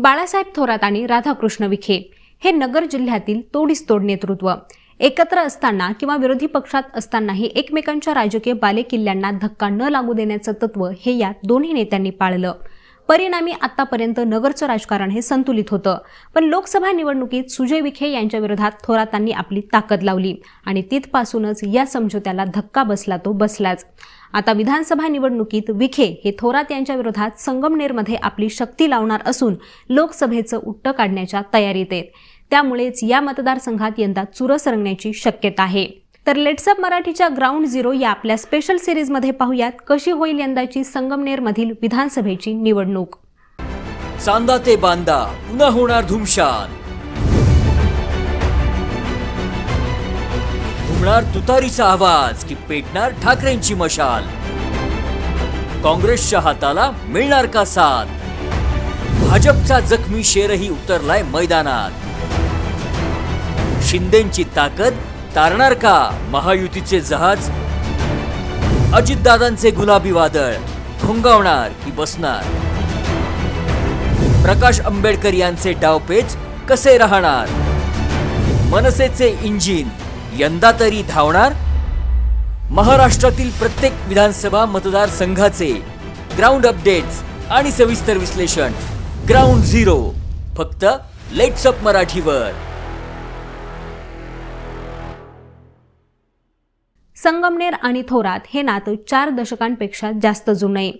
बाळासाहेब थोरात आणि राधाकृष्ण विखे हे नगर जिल्ह्यातील तोडीसतोड नेतृत्व. एकत्र असताना किंवा विरोधी पक्षात असतानाही एकमेकांच्या राजकीय बालेकिल्ल्यांना धक्का न लागू देण्याचं तत्व हे या दोन्ही नेत्यांनी पाळलं. परिणामी आतापर्यंत नगरचं राजकारण हे संतुलित होतं. पण लोकसभा निवडणुकीत सुजय विखे यांच्या विरोधात थोरातांनी आपली ताकद लावली आणि तिथपासूनच या समझोत्याला धक्का बसला तो बसलाच. आता विधानसभा निवडणुकीत विखे हे थोरात यांच्या विरोधात संगमनेरमध्ये आपली शक्ती लावणार असून लोकसभेचं उट्ट काढण्याच्या तयारीत आहेत. त्यामुळेच या मतदारसंघात यंदा चुरस रंगण्याची शक्यता आहे. तर लेट्सअप मराठीच्या ग्राउंड झिरो या आपल्या स्पेशल सिरीजमध्ये पाहूयात कशी होईल यंदाची संगमनेरमधील विधानसभेची निवडणूक. चांदा ते बांदा पुन्हा होणार धुमशान. घुमणार तुतारीचा आवाज की पेटणार ठाकरेंची मशाल. काँग्रेसच्या हाताला मिळणार का साथ? भाजपचा जखमी शेरही उतरलाय मैदानात. शिंदेची ताकद तारणार का महायुतीचे जहाज? अजितदादांचे गुलाबी वादळ खुंगावणार की बसणार? प्रकाश आंबेडकर यांचे डावपेच कसे राहणार? मनसेचे इंजिन यंदा तरी धावणार? महाराष्ट्रातील प्रत्येक विधानसभा मतदारसंघाचे ग्राउंड अपडेट्स आणि सविस्तर विश्लेषण. ग्राउंड झिरो फक्त लेट्सअप मराठीवर. संगमनेर आणि थोरात हे नातं चार दशकांपेक्षा जास्त जुनं. आहे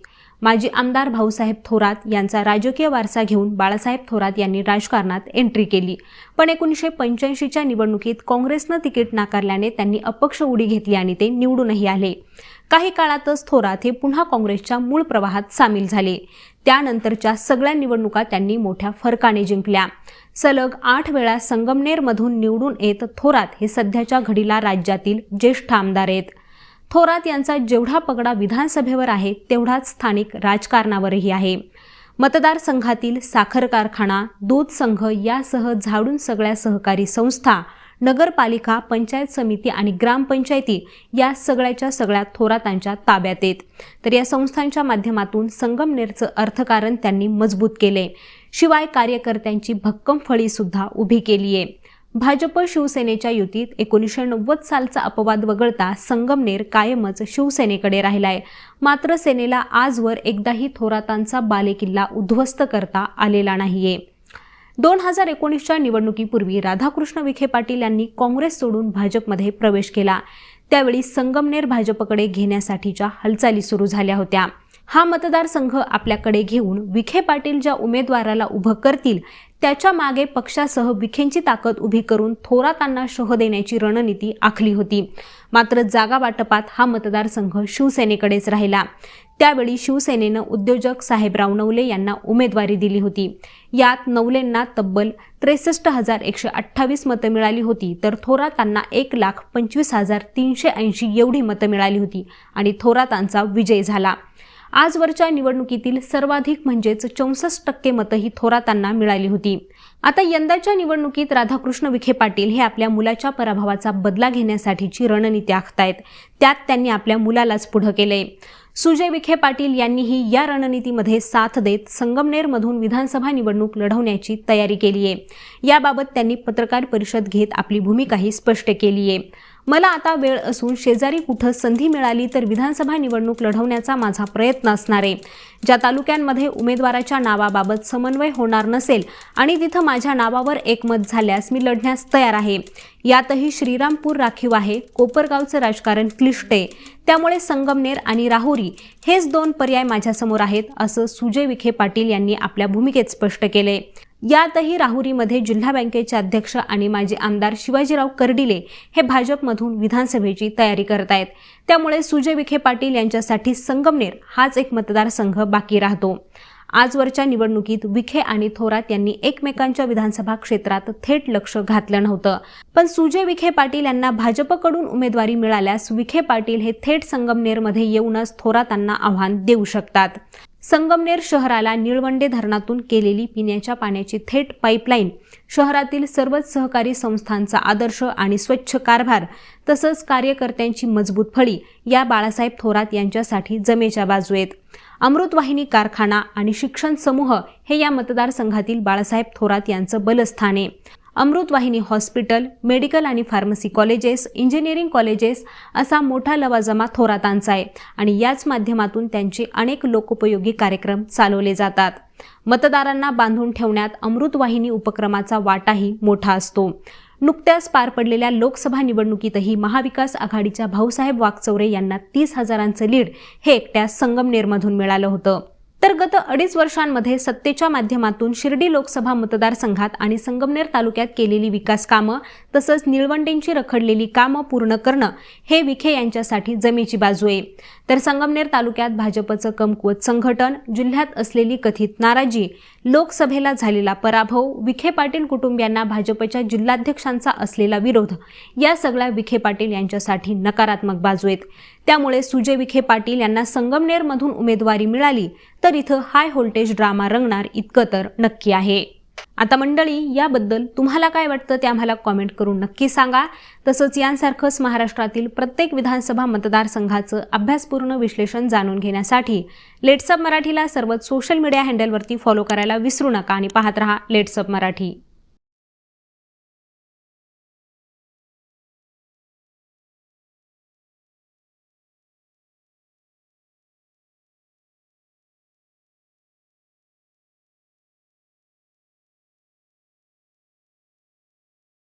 माजी आमदार भाऊसाहेब थोरात यांचा राजकीय वारसा घेऊन बाळासाहेब थोरात यांनी राजकारणात एंट्री केली. पण एकोणीसशे पंच्याऐंशीच्या निवडणुकीत काँग्रेसनं तिकीट नाकारल्याने त्यांनी अपक्ष उडी घेतली आणि ते निवडूनही आले. काही काळातच थोरात हे पुन्हा काँग्रेसच्या मूळ प्रवाहात सामील झाले. त्यानंतरच्या सगळ्या निवडणुका त्यांनी मोठ्या फरकाने जिंकल्या. सलग आठ वेळा संगमनेरमधून निवडून येत थोरात हे सध्याच्या घडीला राज्यातील ज्येष्ठ आमदार आहेत. थोरात यांचा जेवढा पगडा विधानसभेवर आहे तेवढाच स्थानिक राजकारणावरही आहे. मतदारसंघातील साखर कारखाना दूध संघ यासह झाडून सगळ्या सहकारी संस्था नगरपालिका पंचायत समिती आणि ग्रामपंचायती या सगळ्याच्या सगळ्या थोरातांच्या ताब्यात येत तर या संस्थांच्या माध्यमातून संगमनेरचं अर्थकारण त्यांनी मजबूत केले शिवाय कार्यकर्त्यांची भक्कम फळीसुद्धा उभी केली आहे भाजप शिवसेनेच्या युतीत एकोणीसशे नव्वद सालचा अपवाद वगळता संगमनेर कायमच शिवसेनेकडे राहिलाय. मात्र सेनेला आजवर एकदाही थोरातांचा बालेकिल्ला उद्ध्वस्त करता आलेला नाहीये. दोन हजार एकोणीसच्या निवडणुकीपूर्वी राधाकृष्ण विखे पाटील यांनी काँग्रेस सोडून भाजपमध्ये प्रवेश केला. त्यावेळी संगमनेर भाजपकडे घेण्यासाठीच्या हालचाली सुरू झाल्या होत्या. हा मतदारसंघ आपल्याकडे घेऊन विखे पाटील ज्या उमेदवाराला उभं करतील त्याच्यामागे पक्षासह विखेंची ताकद उभी करून थोरातांना शह देण्याची रणनीती आखली होती. मात्र जागा वाटपात हा मतदारसंघ शिवसेनेकडेच राहिला. त्यावेळी शिवसेनेनं उद्योजक साहेबराव नवले यांना उमेदवारी दिली होती. यात नवलेंना तब्बल त्रेसष्ट हजार एकशे अठ्ठावीस मतं मिळाली होती तर थोरातांना एक लाख पंचवीस हजार तीनशे ऐंशी एवढी मतं मिळाली होती आणि थोरातांचा विजय झाला. आजवरच्या निवडणुकीतील सर्वाधिक म्हणजेच चौसष्ट टक्के मतंही थोरातांना मिळाली होती. आता यंदाच्या निवडणुकीत राधाकृष्ण विखे पाटील हे आपल्या मुलाच्या पराभवाचा बदला घेण्यासाठीची रणनीती आखतायत. त्यात त्यांनी आपल्या मुलालाच पुढं केलंय. सुजय विखे पाटील यांनीही या रणनीतीमध्ये साथ देत संगमनेरमधून विधानसभा निवडणूक लढवण्याची तयारी केली आहे याबाबत त्यांनी पत्रकार परिषद घेत आपली भूमिकाही स्पष्ट केली आहे मला आता वेळ असून शेजारी कुठं संधी मिळाली तर विधानसभा निवडणूक लढवण्याचा माझा प्रयत्न असणार आहे. ज्या तालुक्यांमध्ये उमेदवाराच्या नावाबाबत समन्वय होणार नसेल आणि तिथं माझ्या नावावर एकमत झाल्यास मी लढण्यास तयार आहे. यातही श्रीरामपूर राखीव आहे कोपरगावचं राजकारण क्लिष्ट आहे. त्यामुळे संगमनेर आणि राहुरी हेच दोन पर्याय माझ्यासमोर आहेत असं सुजय विखे पाटील यांनी आपल्या भूमिकेत स्पष्ट केले यातही राहुरीमध्ये जिल्हा बँकेचे अध्यक्ष आणि माजी आमदार शिवाजीराव कर्डिले हे भाजपमधून विधानसभेची तयारी करत आहेत. त्यामुळे सुजय विखे पाटील यांच्यासाठी संगमनेर हाच एक मतदारसंघ बाकी राहतो. आजवरच्या निवडणुकीत विखे आणि थोरात यांनी एकमेकांच्या विधानसभा क्षेत्रात थेट लक्ष घातलं नव्हतं. पण सुजय विखे पाटील यांना भाजपकडून उमेदवारी मिळाल्यास विखे पाटील हे थेट संगमनेरमध्ये येऊनच थोरातांना आव्हान देऊ शकतात. संगमनेर शहराला निळवंडे धरणातून केलेली पिण्याच्या पाण्याची थेट पाईपलाईन शहरातील सर्वच सहकारी संस्थांचा आदर्श आणि स्वच्छ कारभार तसंच कार्यकर्त्यांची मजबूत फळी या बाळासाहेब थोरात यांच्यासाठी जमेच्या बाजू आहेत अमृतवाहिनी कारखाना आणि शिक्षण समूह हे या मतदारसंघातील बाळासाहेब थोरात यांचं बलस्थान आहे. अमृतवाहिनी हॉस्पिटल मेडिकल आणि फार्मसी कॉलेजेस इंजिनिअरिंग कॉलेजेस असा मोठा लवाजमा थोरातांचा आहे आणि याच माध्यमातून त्यांचे अनेक लोकोपयोगी कार्यक्रम चालवले जातात. मतदारांना बांधून ठेवण्यात अमृतवाहिनी उपक्रमाचा वाटाही मोठा असतो. नुकत्याच पार पडलेल्या लोकसभा निवडणुकीतही महाविकास आघाडीच्या भाऊसाहेब वागचौरे यांना तीस हजारांचं लीड हे एकट्या संगमनेरमधून मिळालं होतं. तर गत अडीच वर्षांमध्ये सत्तेच्या माध्यमातून शिर्डी लोकसभा मतदारसंघात आणि संगमनेर तालुक्यात केलेली विकास कामं तसंच निळवंडेंची रखडलेली कामं पूर्ण करणं हे विखे यांच्यासाठी जमेची बाजू आहे. तर संगमनेर तालुक्यात भाजपचं कमकुवत संघटन जिल्ह्यात असलेली कथित नाराजी लोकसभेला झालेला पराभव विखे पाटील कुटुंबियांना भाजपच्या जिल्हाध्यक्षांचा असलेला विरोध या सगळ्या विखे पाटील यांच्यासाठी नकारात्मक बाजू आहेत. त्यामुळे सुजय विखे पाटील यांना संगमनेरमधून उमेदवारी मिळाली तर इथं हाय व्होल्टेज ड्रामा रंगणार इतकं तर नक्की आहे. आता मंडळी याबद्दल तुम्हाला काय वाटतं ते आम्हाला कॉमेंट करून नक्की सांगा. तसंच यांसारखंच महाराष्ट्रातील प्रत्येक विधानसभा मतदारसंघाचं अभ्यासपूर्ण विश्लेषण जाणून घेण्यासाठी लेट्सअप मराठीला सर्वच सोशल मीडिया हँडलवरती फॉलो करायला विसरू नका आणि पाहत रहा लेट्सअप मराठी.